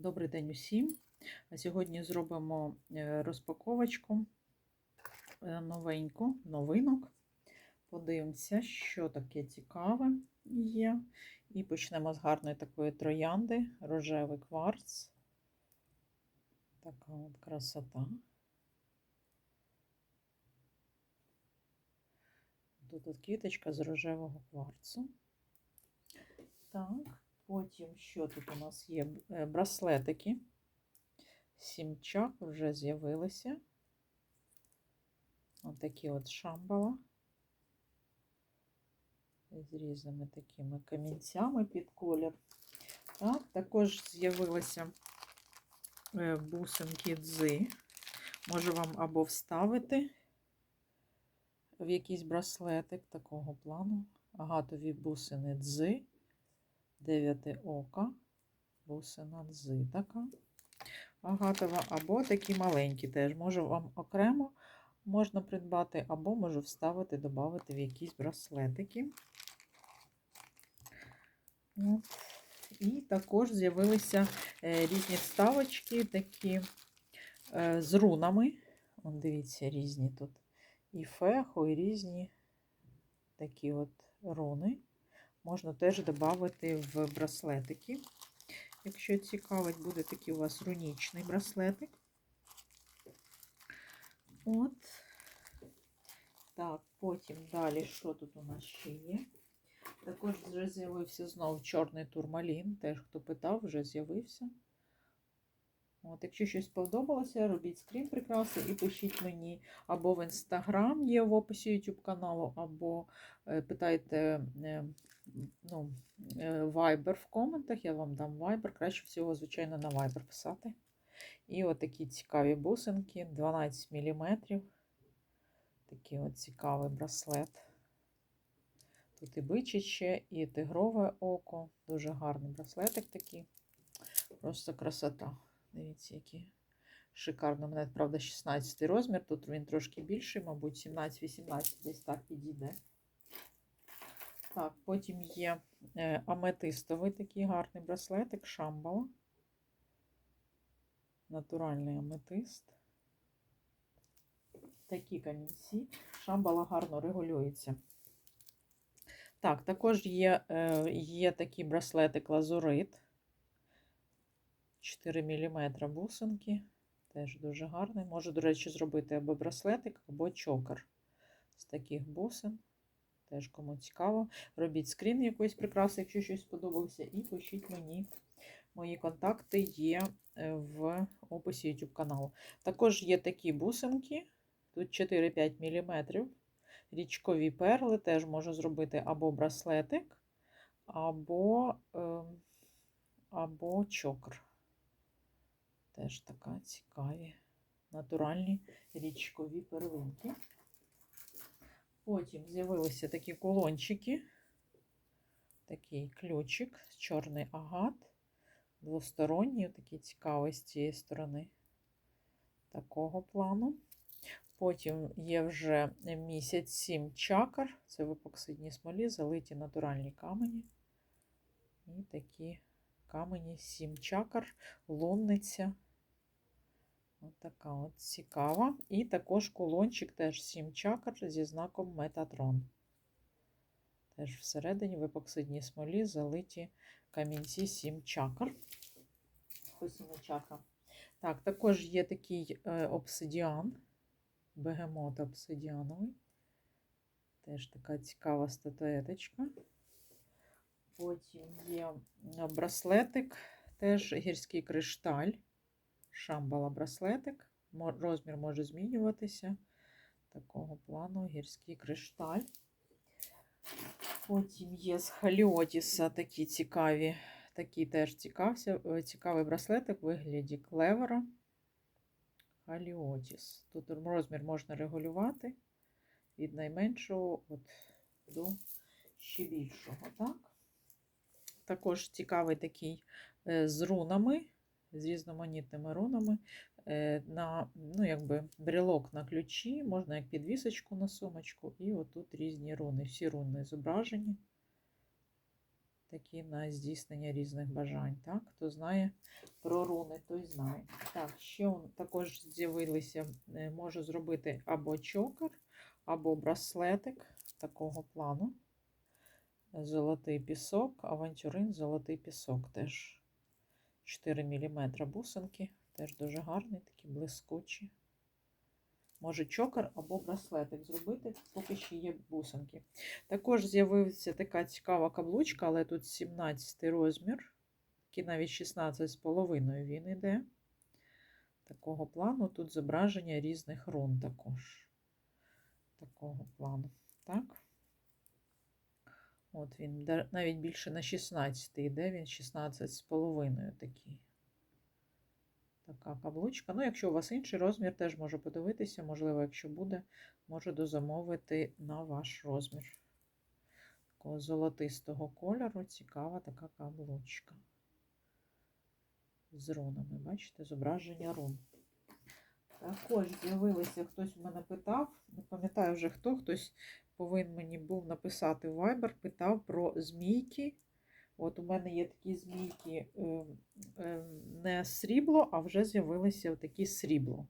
Добрий день усім. Сьогодні зробимо е, розпаковочку е, новеньку, новинок. Подивимося, що таке цікаве є. І почнемо з гарної такої троянди, рожевий кварц. Така от красота. Тут от квіточка з рожевого кварцу. Так. Потім, що тут у нас є? Е, Браслетики. Сімчак вже з'явилися. Отакі от шамбала. З різними такими камінцями під колір. Так, також з'явилися е, бусинки дзи. Можу вам або вставити в якийсь браслетик такого плану. Агатові бусини дзи. Дев'яте ока, бусина дзи така агатова, або такі маленькі теж. Можу вам окремо можна придбати, або можу вставити, додати в якісь браслетики. От. І також з'явилися е, різні вставочки, такі е, з рунами. От дивіться, різні тут і фехо, і різні такі от руни можна теж додати в браслетики. Якщо цікавить, буде такий у вас рунічний браслетик. От. Так, потім далі, що тут у нас ще є? Також вже з'явився знову чорний турмалін. Теж, хто питав, вже з'явився. От, Якщо щось сподобалося, робіть скрін прикраси і пишіть мені або в інстаграм є в описі YouTube каналу, або е, питайте е, ну, е, Viber в коментах, я вам дам Viber. Краще всього, звичайно, на Viber писати. І от такі цікаві бусинки, 12 мм. Такий от цікавий браслет. Тут і бичиче, і тигрове око. Дуже гарний браслетик такий. Просто красота. Дивіться, який шикарно. У мене, правда, 16 розмір. Тут він трошки більший, мабуть, 17-18 десь так підійде. Так, потім є е, аметистовий такий гарний браслетик, шамбала. Натуральний аметист. Такі камінці. Шамбала гарно регулюється. Так, також є, е, є такий браслетик лазурит. 4 мм бусинки. Теж дуже гарний. Можу, до речі, зробити або браслетик, або чокер з таких бусин. Теж кому цікаво. Робіть скрін якоїсь прикраси, якщо щось сподобалося, і пишіть мені. Мої контакти є е, в описі YouTube каналу. Також є такі бусинки. Тут 4-5 мм. Річкові перли теж можу зробити або браслетик, або, е, або чокр. Теж така цікаві, натуральні річкові первинки. Потім з'явилися такі кулончики, такий ключик, чорний агат, двосторонній, такий цікавий з цієї сторони такого плану. Потім є вже місяць 7 чакр, це в епоксидній смолі, залиті натуральні камені. І такі камені 7 чакр, лунниця. Ось така от цікава. І також кулончик, теж 7 чакр зі знаком Метатрон. Теж всередині в епоксидній смолі залиті камінці 7 чакр. Чакра. Так, також є такий е, обсидіан, бегемот обсидіановий. Теж така цікава статуеточка. Потім є браслетик, теж гірський кришталь шамбала браслетик. Розмір може змінюватися. Такого плану гірський кришталь. Потім є з Халіотіса такі цікаві, такий теж цікався, е, цікавий браслетик у вигляді клевера. Халіотіс. Тут розмір можна регулювати від найменшого от до ще більшого. Так? Також цікавий такий е, з рунами з різноманітними рунами е, на ну, якби брелок на ключі, можна як підвісочку на сумочку, і отут різні руни. Всі руни зображені. такі на здійснення різних бажань. Так? Хто знає про руни, той знає. Так, ще також з'явилися, е, можу зробити або чокер, або браслетик такого плану. Золотий пісок, авантюрин, золотий пісок теж 4 мм бусинки, теж дуже гарний, такі блискучі. Може чокер або браслетик зробити, поки ще є бусинки. Також з'явився така цікава каблучка, але тут 17 розмір, такий навіть 16,5 він іде. Такого плану. Тут зображення різних рун також. Такого плану. Так. От він навіть більше на 16 йде, він 16,5 такий. Така каблучка. Ну, якщо у вас інший розмір, теж можу подивитися. Можливо, якщо буде, можу дозамовити на ваш розмір. Такого золотистого кольору. Цікава така каблучка. З рунами, бачите, зображення рун. Також з'явилися, хтось в мене питав, не пам'ятаю вже хто, хтось повинен мені був написати в Viber, питав про змійки. От у мене є такі змійки е, е, не срібло, а вже з'явилися такі срібло.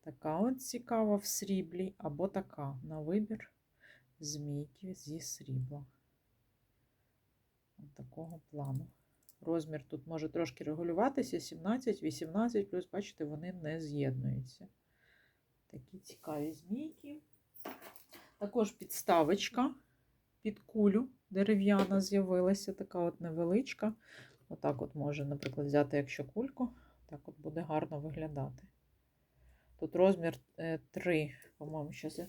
Така от цікава в сріблі, або така на вибір змійки зі срібла. От такого плану. Розмір тут може трошки регулюватися, 17, 18, плюс, бачите, вони не з'єднуються. Такі цікаві змійки. Також підставочка під кулю дерев'яна з'явилася, така от невеличка. Отак от може, наприклад, взяти, якщо кульку, так от буде гарно виглядати. Тут розмір 3, по-моєму, зараз я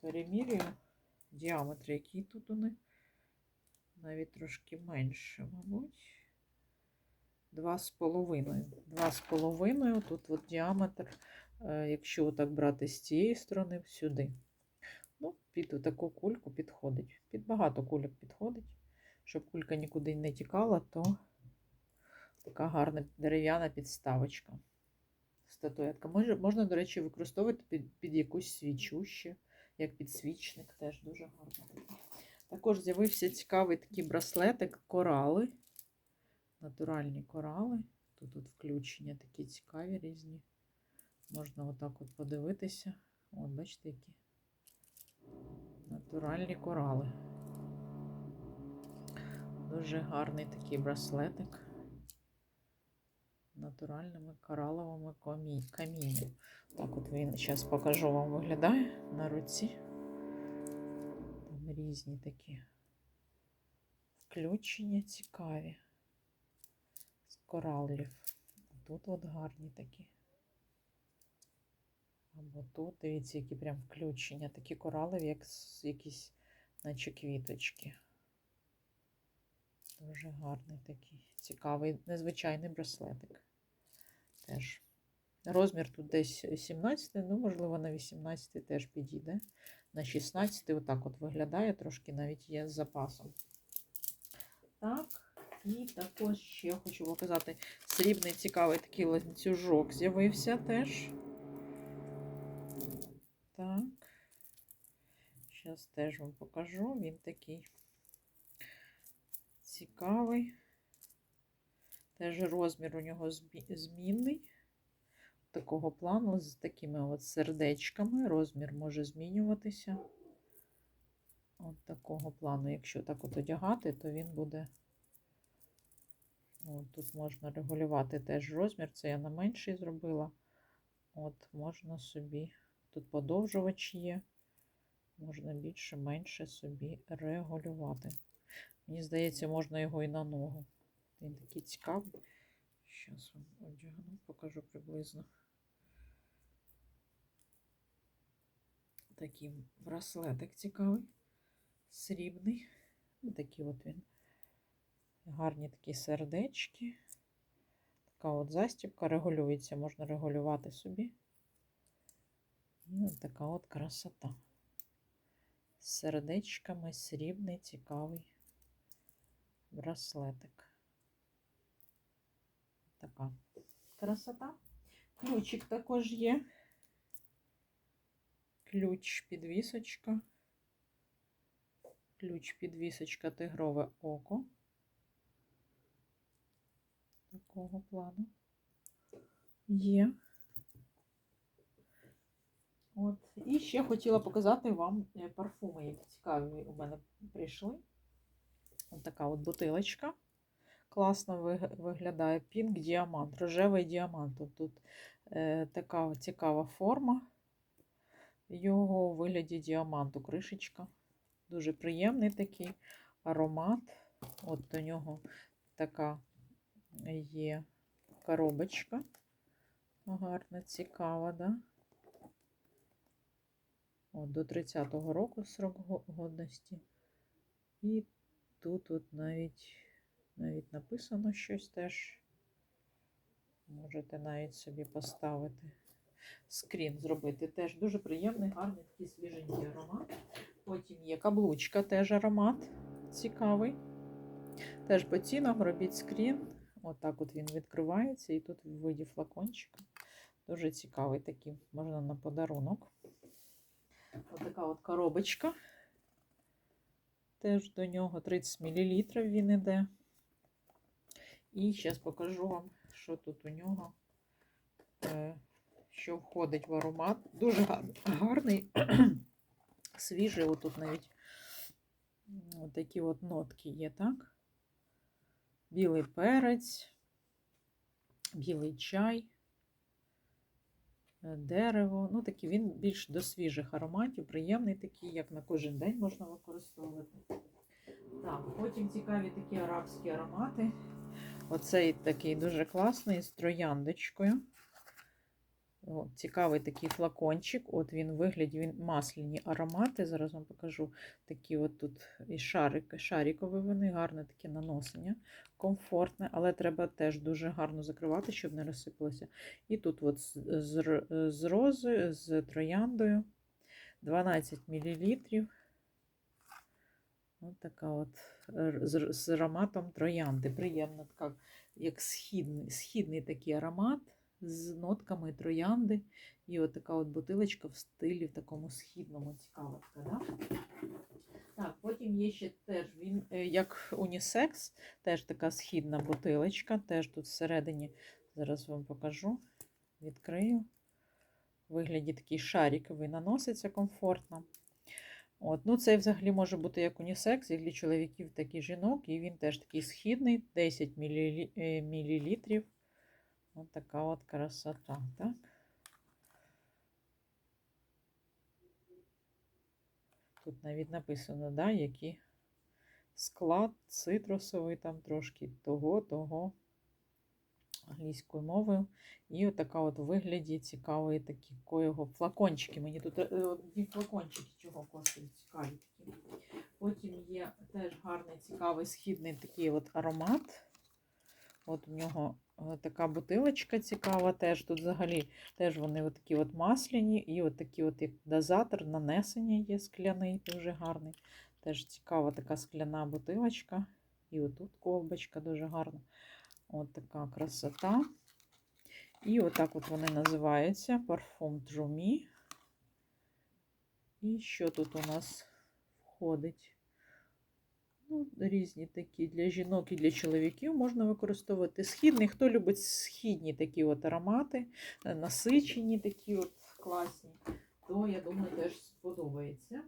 перемірюю. Діаметр, який тут у них. Навіть трошки менше, мабуть. Два з половиною. Два з половиною. Тут от діаметр, е, якщо так брати з цієї сторони, сюди. Ну, під таку кульку підходить. Під багато кульок підходить. Щоб кулька нікуди не тікала, то така гарна дерев'яна підставочка. Статуетка. Може, можна, до речі, використовувати під, під якусь свічу ще, як підсвічник, теж дуже гарно. Також з'явився цікавий такий браслетик корали. Натуральні корали. Тут тут включення такі цікаві різні. Можна отак от подивитися. От, бачите, які натуральні корали. Дуже гарний такий браслетик. Натуральними кораловими камі- каміннями. Так от він зараз покажу вам виглядає на руці. Там різні такі включення цікаві коралів. Тут от гарні такі. Або тут, дивіться, які прям включення. Такі корали, як якісь, наче квіточки. Дуже гарний такий. Цікавий, незвичайний браслетик. Теж. Розмір тут десь 17, ну, можливо, на 18 теж підійде. На 16 отак от виглядає, трошки навіть є з запасом. Так, і також ще хочу показати срібний цікавий такий ланцюжок з'явився теж. Так. Зараз теж вам покажу. Він такий цікавий. Теж розмір у нього змінний. Такого плану з такими от сердечками. Розмір може змінюватися. От такого плану. Якщо так от одягати, то він буде. От, тут можна регулювати теж розмір. Це я на менший зробила. От, можна собі. Тут подовжувач є. Можна більше, менше собі регулювати. Мені здається, можна його і на ногу. Він такий цікавий. Зараз вам одягну, покажу приблизно. Такий браслетик цікавий, срібний. Такий от він. Гарні такі сердечки. Така от застібка регулюється, можна регулювати собі. І от така от красота. З сердечками срібний, цікавий браслетик. Така красота. Ключик також є. Ключ підвісочка. Ключ підвісочка тигрове око. Такого плану. Є. От. І ще хотіла показати вам е, парфуми, які цікаві у мене прийшли. Ось така от бутилочка. Класно виглядає Pink діамант, рожевий діамант. От Тут е, така цікава форма. Його у вигляді діаманту, кришечка. Дуже приємний такий аромат. От до нього така є коробочка. Гарна, цікава, да? От, до 30-го року срок годності. І тут от навіть, навіть написано щось теж. Можете навіть собі поставити скрін зробити. Теж дуже приємний, гарний такий свіженький аромат. Потім є каблучка, теж аромат цікавий. Теж по цінам робіть скрін. Отак от він відкривається, і тут в виді флакончика. Дуже цікавий такий, можна на подарунок. Ось така от коробочка. Теж до нього 30 мл він іде. І зараз покажу вам, що тут у нього, е, що входить в аромат. Дуже гарний, свіжий. Отут навіть такі от нотки є, так? Білий перець, білий чай, е, дерево. Ну, такий він більш до свіжих ароматів, приємний такий, як на кожен день можна використовувати. Так, потім цікаві такі арабські аромати. Оцей такий дуже класний з трояндочкою. О, цікавий такий флакончик. От він вигляді, він масляні аромати. Зараз вам покажу такі от тут і шарик, шарикові вони, гарне таке наносення, комфортне, але треба теж дуже гарно закривати, щоб не розсипалося. І тут от з, з, розою, з трояндою 12 мл. Ось така от з, з ароматом троянди. Приємна, така, як східний, східний такий аромат з нотками троянди. І от така от бутилочка в стилі в такому східному цікава така, да? Так, потім є ще теж він е, як унісекс, теж така східна бутилочка. Теж тут всередині, зараз вам покажу, відкрию. Вигляді такий шариковий наноситься комфортно. От, ну Цей взагалі може бути як унісекс, і для чоловіків, так і жінок. І він теж такий східний, 10 мл. Ось така от красота. Так? Тут навіть написано, да, який склад цитрусовий, там трошки того, того англійською мовою. І отака от вигляді цікавий такого флакончики. Мені тут е, одні флакончики чого коштують цікаві такі. Потім є теж гарний, цікавий східний такий от аромат. От у нього е, така бутилочка цікава теж. Тут взагалі теж вони такі от масляні, і от такі от як дозатор нанесення є скляний, дуже гарний. Теж цікава така скляна бутилочка. І отут колбочка дуже гарна. От така красота. І отак от вони називаються парфум Джумі. І що тут у нас входить? Ну, різні такі для жінок і для чоловіків можна використовувати східний. Хто любить східні такі от аромати, е, насичені такі от класні, то, я думаю, теж сподобається.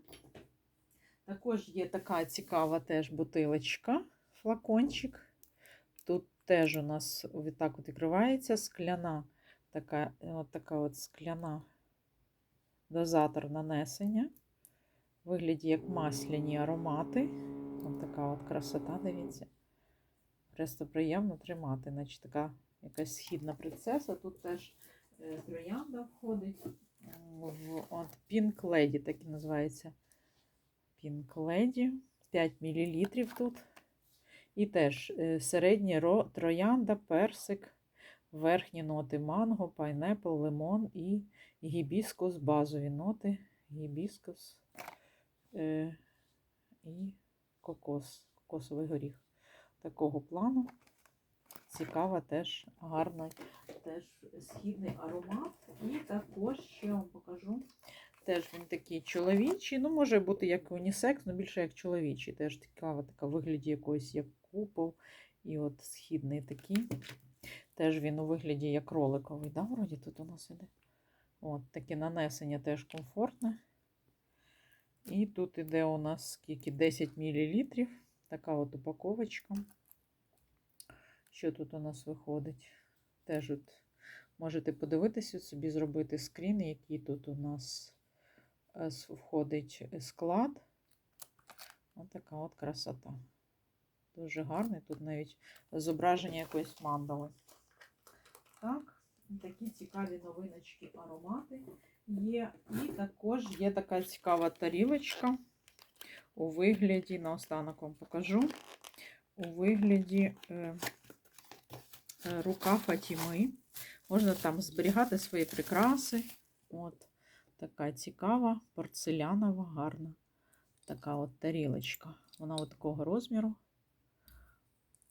Також є така цікава теж бутилочка, флакончик. Тут теж у нас відтак відкривається скляна, така от така от скляна дозатор нанесення. Вигляді як масляні аромати. Така от красота, дивіться. Просто приємно тримати. Значить, така якась східна принцеса. Тут теж е, троянда входить. В от Pink Lady, так і називається. Pink Lady. 5 мл тут. І теж е, середнє ро- троянда, персик, верхні ноти манго, пайнепл, лимон і гібіскус, базові ноти, гібіскус е, і кокос, кокосовий горіх. Такого плану. Цікава теж гарна, теж східний аромат. І також ще вам покажу. Теж він такий чоловічий. Ну, може бути як унісекс, але більше як чоловічий. Теж цікава така вигляді якоїсь як купол. І от східний такий. Теж він у вигляді як роликовий, да, вроді тут у нас іде. От, таке нанесення теж комфортне. І тут іде у нас скільки 10 мл. Така от упаковочка. Що тут у нас виходить? Теж от можете подивитися, собі зробити скрін, який тут у нас е, входить склад. Ось така от красота. Дуже гарний. Тут навіть зображення якоїсь мандали. Так, такі цікаві новиночки, аромати є. І також є така цікава тарілочка у вигляді, наостанок вам покажу, у вигляді е, е, рука Фатіми. Можна там зберігати свої прикраси. От така цікава, порцелянова, гарна. Така от тарілочка. Вона от такого розміру.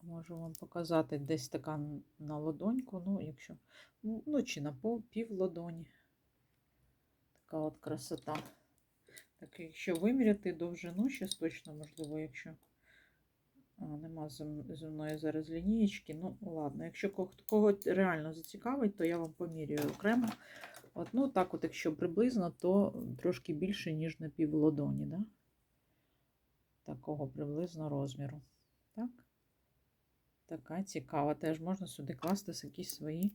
Можу вам показати десь така на ладоньку, ну, якщо, ну, чи на пол, пів ладоні. Така от красота. Так, якщо виміряти довжину, щось точно можливо, якщо а, нема зі мною зараз лінієчки. Ну, ладно, якщо кого, реально зацікавить, то я вам поміряю окремо. От, ну, так, от, якщо приблизно, то трошки більше, ніж на пів ладоні, да? Такого приблизно розміру. Так? Така цікава. Теж можна сюди класти якісь свої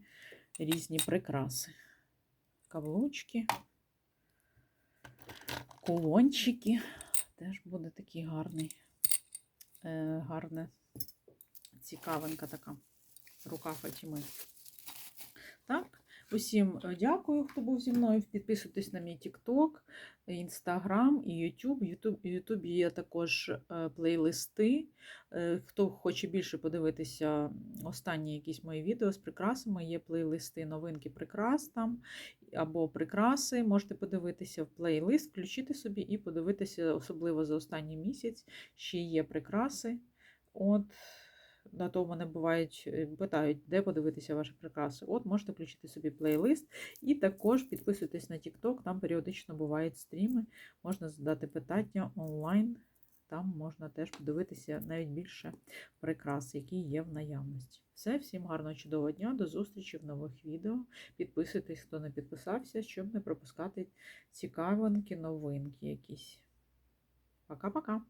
різні прикраси. Каблучки, кулончики. Теж буде такий гарний, е, гарна цікавинка така. Рука Фатіми. Так, усім е, дякую, хто був зі мною. Підписуйтесь на мій TikTok, Instagram і YouTube. В YouTube є також е, плейлисти. Е, Хто хоче більше подивитися останні якісь мої відео з прикрасами, є плейлисти новинки прикрас там або прикраси. Можете подивитися в плейлист, включити собі і подивитися, особливо за останній місяць, ще є прикраси. От на то мене бувають, е, питають, де подивитися ваші прикраси. От можете включити собі плейлист. І також підписуйтесь на TikTok, там періодично бувають стріми, можна задати питання онлайн. Там можна теж подивитися навіть більше прикрас, які є в наявності. Все, всім гарного чудового дня, до зустрічі в нових відео. Підписуйтесь, хто не підписався, щоб не пропускати цікавинки, новинки якісь. Пока-пока!